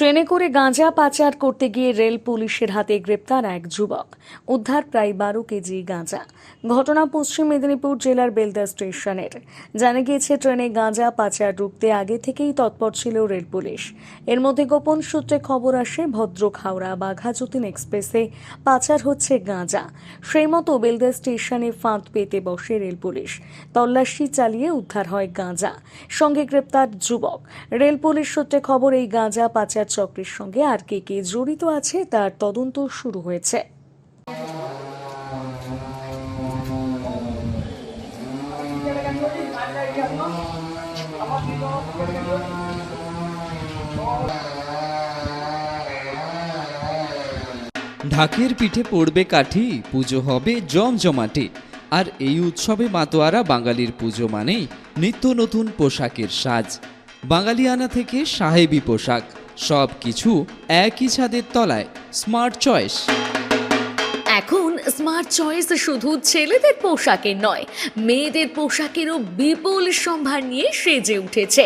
ট্রেনে করে গাঁজা পাচার করতে গিয়ে রেল পুলিশের হাতে গ্রেপ্তার এক যুবক। উদ্ধার প্রায় বারো কেজি গাঁজা। ঘটনা পশ্চিম মেদিনীপুর জেলার বেলদা স্টেশনের। জানা গিয়েছে, ট্রেনে গাঁজা পাচার রুখতে আগে থেকেই তৎপর ছিল রেল পুলিশ। এর মধ্যে গোপন সূত্রে খবর আসে ভদ্রক হাওড়া বাঘা যতীন এক্সপ্রেসে পাচার হচ্ছে গাঁজা। সেই মতো বেলদা স্টেশনে ফাঁদ পেতে বসে রেল পুলিশ। তল্লাশি চালিয়ে উদ্ধার হয় গাঁজা। সঙ্গে গ্রেপ্তার যুবক। রেল পুলিশ সূত্রে খবর, এই গাঁজা পাচার চক্রের সঙ্গে আর কে কে জড়িত আছে তার তদন্ত শুরু হয়েছে। ঢাকের পিঠে পড়বে কাঠি, পুজো হবে জমজমাটি। আর এই উৎসবে মাতোয়ারা বাঙালির পুজো মানেই নিত্য নতুন পোশাকের সাজ। বাঙালিয়ানা থেকে সাহেবি পোশাক। সব কিছু একই ছাদের তলায়। স্মার্ট চয়েস এখন স্মার্ট চয়েস শুধু ছেলেদের পোশাকের নয়, মেয়েদের পোশাকেরও বিপুল সম্ভার নিয়ে সেজে উঠেছে।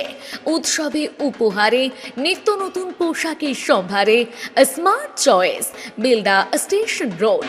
উৎসবে, উপহারে, নিত্য নতুন পোশাকের সম্ভারে smart choice Bilda station road